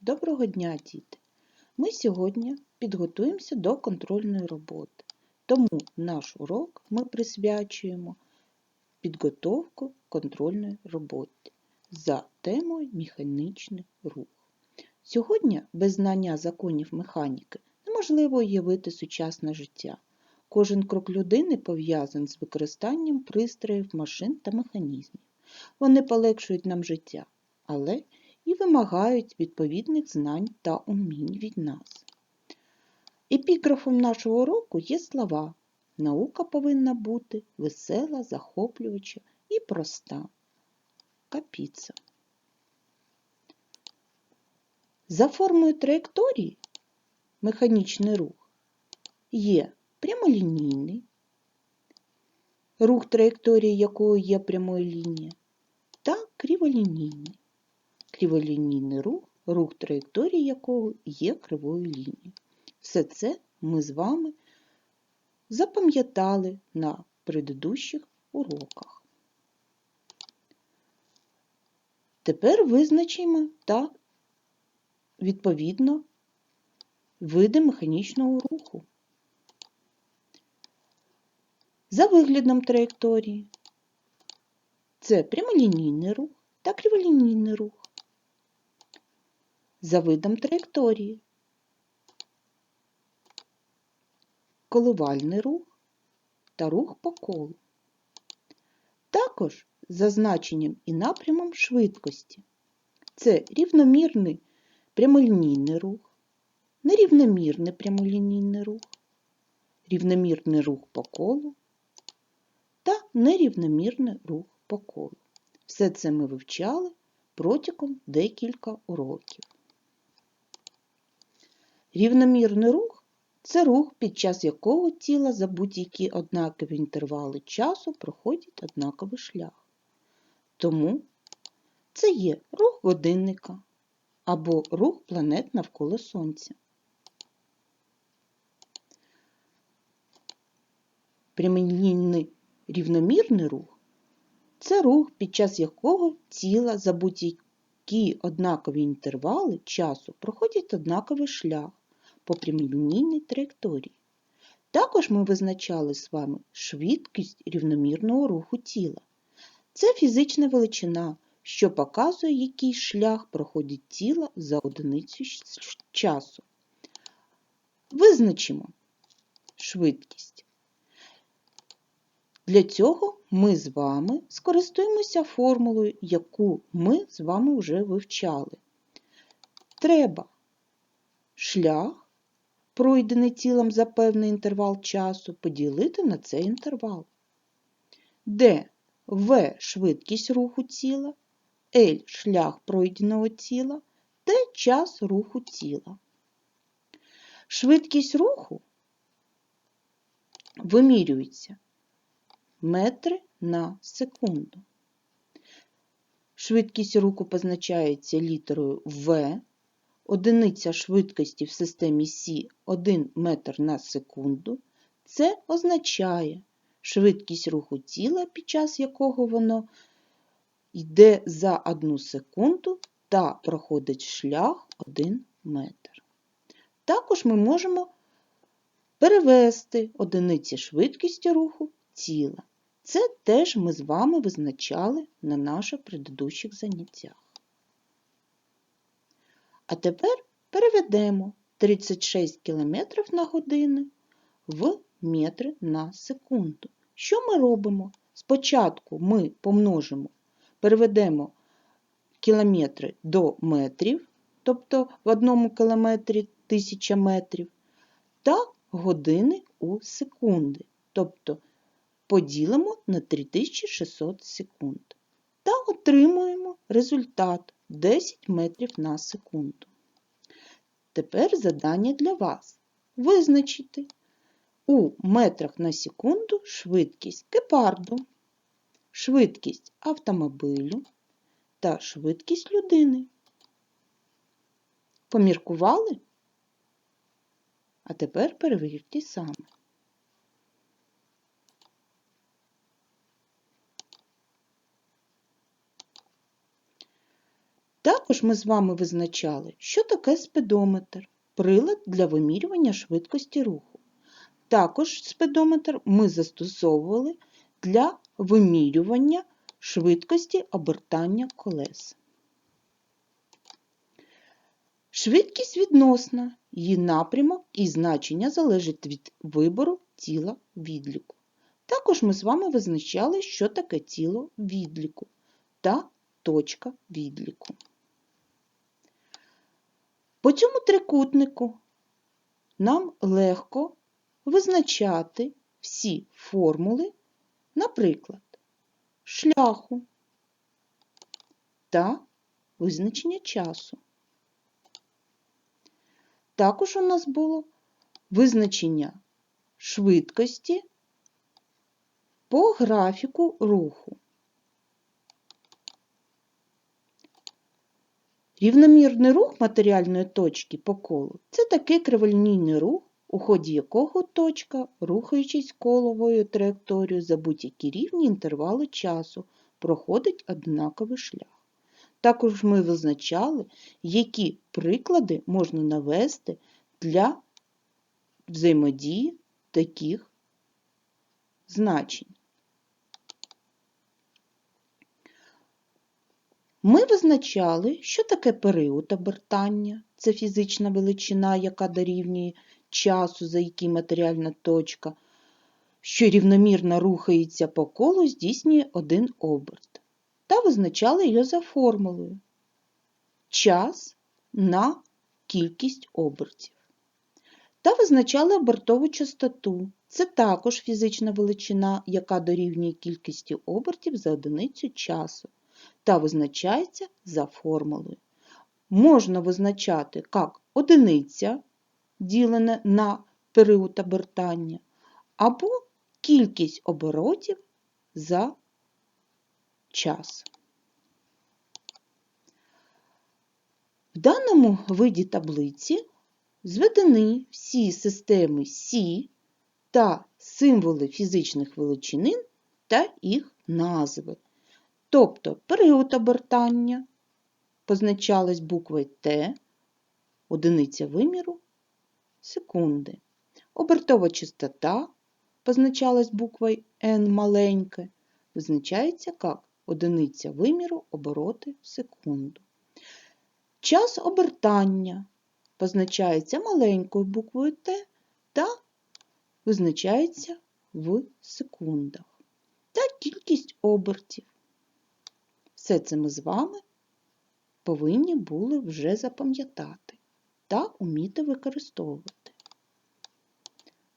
Доброго дня, діти! Ми сьогодні підготуємося до контрольної роботи. Тому наш урок ми присвячуємо підготовку контрольної роботи за темою механічний рух. Сьогодні без знання законів механіки неможливо уявити сучасне життя. Кожен крок людини пов'язаний з використанням пристроїв, машин та механізмів. Вони полегшують нам життя, але і вимагають відповідних знань та умінь від нас. Епіграфом нашого уроку є слова Наука повинна бути весела, захоплююча і проста. Капіца. За формою траєкторії механічний рух є прямолінійний, рух траєкторії якої є прямою лінією, та криволінійний. Криволінійний рух, рух траєкторії якого є кривою лінією. Все це ми з вами запам'ятали на предыдущих уроках. Тепер визначимо та відповідно види механічного руху. За виглядом траєкторії це прямолінійний рух та криволінійний рух. За видом траєкторії коливальний рух та рух по колу. Також за значенням і напрямом швидкості. Це рівномірний прямолінійний рух, нерівномірний прямолінійний рух, рівномірний рух по колу та нерівномірний рух по колу. Все це ми вивчали протягом декілька уроків. Рівномірний рух це рух, під час якого тіла за будь-які однакові інтервали часу проходять однаковий шлях. Тому це є рух годинника або рух планет навколо Сонця. Прямолінійний рівномірний рух це рух, під час якого тіла за будь-які однакові інтервали часу проходять однаковий шлях по прямолінійній траєкторії. Також ми визначали з вами швидкість рівномірного руху тіла. Це фізична величина, що показує, який шлях проходить тіло за одиницю часу. Визначимо швидкість. Для цього ми з вами скористуємося формулою, яку ми з вами вже вивчали. Треба шлях, пройдений тілом за певний інтервал часу, поділити на цей інтервал, де В. швидкість руху тіла, L шлях пройденого тіла, Т. час руху тіла. Швидкість руху вимірюється метри на секунду. Швидкість руху позначається літерою В, одиниця швидкості в системі Сі 1 метр на секунду. Це означає швидкість руху тіла, під час якого воно йде за 1 секунду та проходить шлях 1 метр. Також ми можемо перевести одиниці швидкості руху тіла. Це теж ми з вами визначали на наших предыдущих заняттях. А тепер переведемо 36 км на годину в метри на секунду. Що ми робимо? Спочатку ми помножимо, переведемо кілометри до метрів, тобто в одному кілометрі 1000 метрів, та години у секунди, тобто поділимо на 3600 секунд. Та отримуємо результат 10 метрів на секунду. Тепер завдання для вас. Визначити у метрах на секунду швидкість гепарду, швидкість автомобілю та швидкість людини. Поміркували? А тепер перевірте саме. Також ми з вами визначали, що таке спидометр прилад для вимірювання швидкості руху. Також спидометр ми застосовували для вимірювання швидкості обертання колес. Швидкість відносна, її напрямок і значення залежить від вибору тіла відліку. Також ми з вами визначали, що таке тіло відліку та точка відліку. По цьому трикутнику нам легко визначати всі формули, наприклад, шляху та визначення часу. Також у нас було визначення швидкості по графіку руху. Рівномірний рух матеріальної точки по колу це такий криволінійний рух, у ході якого точка, рухаючись коловою траєкторією за будь-які рівні інтервали часу, проходить однаковий шлях. Також ми визначали, які приклади можна навести для взаємодії таких значень. Ми визначали, що таке період обертання, це фізична величина, яка дорівнює часу, за який матеріальна точка, що рівномірно рухається по колу, здійснює один оберт. Та визначали його за формулою час на кількість обертів. Та визначали обертову частоту. Це також фізична величина, яка дорівнює кількості обертів за одиницю часу та визначається за формулою. Можна визначати як одиниця, ділене на період обертання, або кількість оборотів за час. В даному виді таблиці зведені всі системи Сі та символи фізичних величинин та їх назви. Тобто період обертання позначалась буквою Т, одиниця виміру секунди. Обертова частота позначалась буквою N маленьке, визначається як одиниця виміру обороти в секунду. Час обертання позначається маленькою буквою Т та визначається в секундах. Та кількість обертів. Все це ми з вами повинні були вже запам'ятати та уміти використовувати.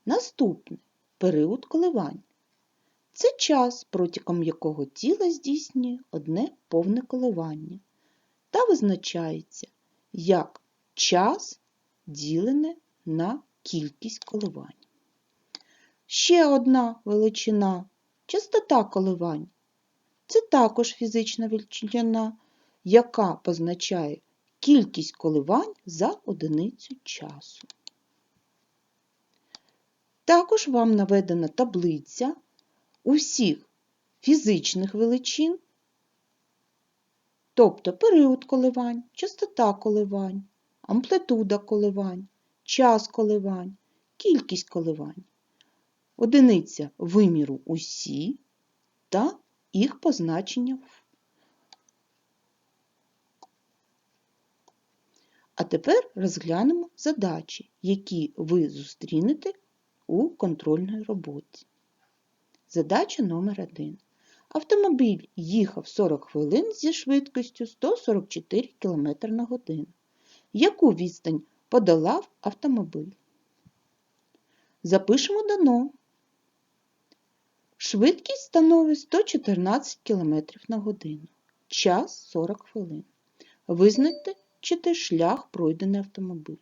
Наступне період коливань. Це час, протягом якого тіло здійснює одне повне коливання та визначається як час ділене на кількість коливань. Ще одна величина частота коливань. Це також фізична величина, яка позначає кількість коливань за одиницю часу. Також вам наведена таблиця усіх фізичних величин, тобто період коливань, частота коливань, амплитуда коливань, час коливань, кількість коливань, одиниця виміру усі та їх позначення. А тепер розглянемо задачі, які ви зустрінете у контрольній роботі. Задача номер 1 Автомобіль їхав 40 хвилин зі швидкістю 144 км на годину. Яку відстань подолав автомобіль? Запишемо дано. Швидкість становить 114 км на годину. Час 40 хвилин. Визначте шлях пройдений автомобілем.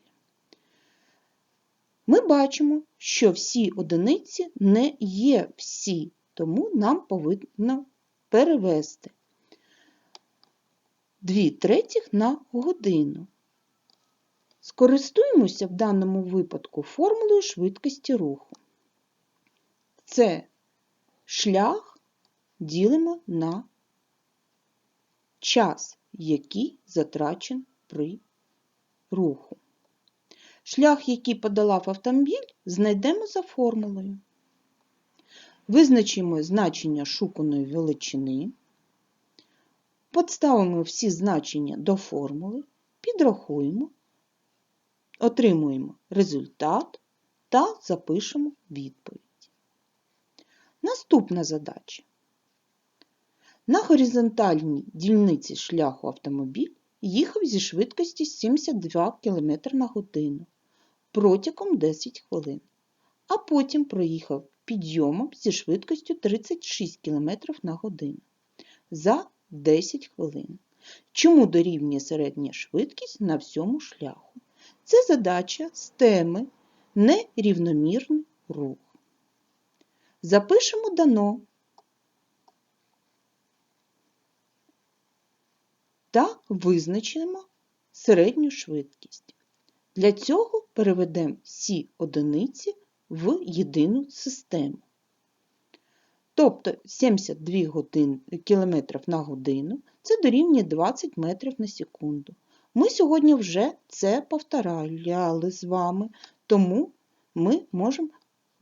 Ми бачимо, що всі одиниці не є всі, тому нам повинно перевести 2 третіх на годину. Скористуємося в даному випадку формулою швидкості руху. Це шлях ділимо на час. який затрачен при руху. Шлях, який подолав автомобіль, знайдемо за формулою. Визначимо значення шуканої величини, підставимо всі значення до формули, підрахуємо, отримуємо результат та запишемо відповідь. Наступна задача. На горизонтальній дільниці шляху автомобіль їхав зі швидкості 72 км на годину протягом 10 хвилин, а потім проїхав підйомом зі швидкістю 36 км на годину за 10 хвилин. Чому дорівнює середня швидкість на всьому шляху? Це задача з теми нерівномірний рух. Запишемо дано та визначимо середню швидкість. Для цього переведемо всі одиниці в єдину систему. Тобто 72 годин, км на годину це дорівнює 20 метрів на секунду. Ми сьогодні вже це повторяли з вами, тому ми можемо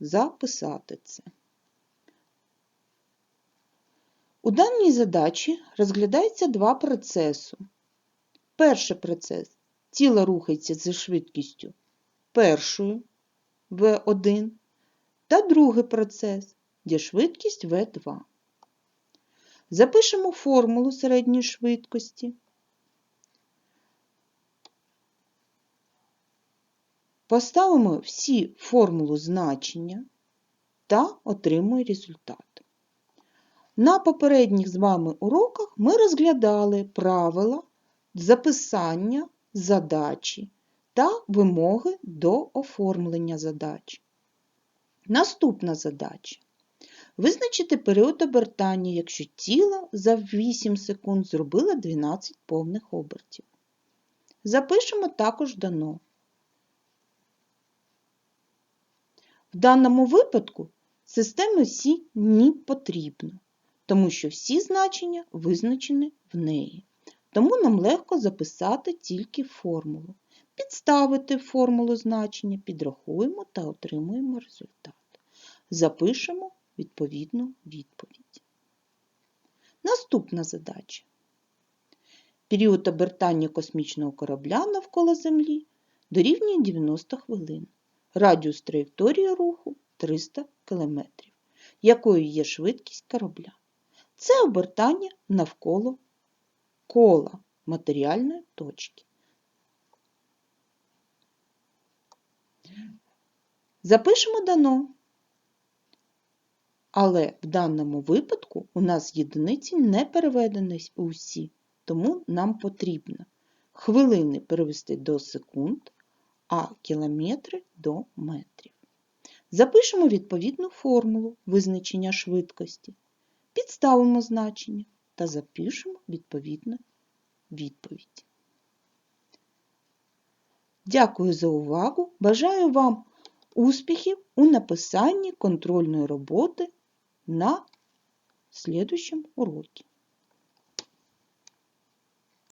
записати це. У даній задачі розглядається два процеси. Перший процес тіло рухається зі швидкістю першою В1 та другий процес, де швидкість В2. Запишемо формулу середньої швидкості. Поставимо всі формулу значення та отримуємо результат. На попередніх з вами уроках ми розглядали правила записання задачі та вимоги до оформлення задач. Наступна задача. Визначити період обертання, якщо тіло за 8 секунд зробило 12 повних обертів. Запишемо також дано. В даному випадку системи Сі не потрібно, тому що всі значення визначені в неї. Тому нам легко записати тільки формулу. Підставити формулу значення, підрахуємо та отримуємо результат. Запишемо відповідну відповідь. Наступна задача. Період обертання космічного корабля навколо Землі дорівнює 90 хвилин. Радіус траєкторії руху 300 км. Якою є швидкість корабля? Це обертання навколо кола матеріальної точки. Запишемо дано. Але в даному випадку у нас єдиниці не переведені усі, тому нам потрібно хвилини перевести до секунд, а кілометри до метрів. Запишемо відповідну формулу визначення швидкості, підставимо значення та запишемо відповідну відповідь. Дякую за увагу! Бажаю вам успіхів у написанні контрольної роботи на следующем уроке.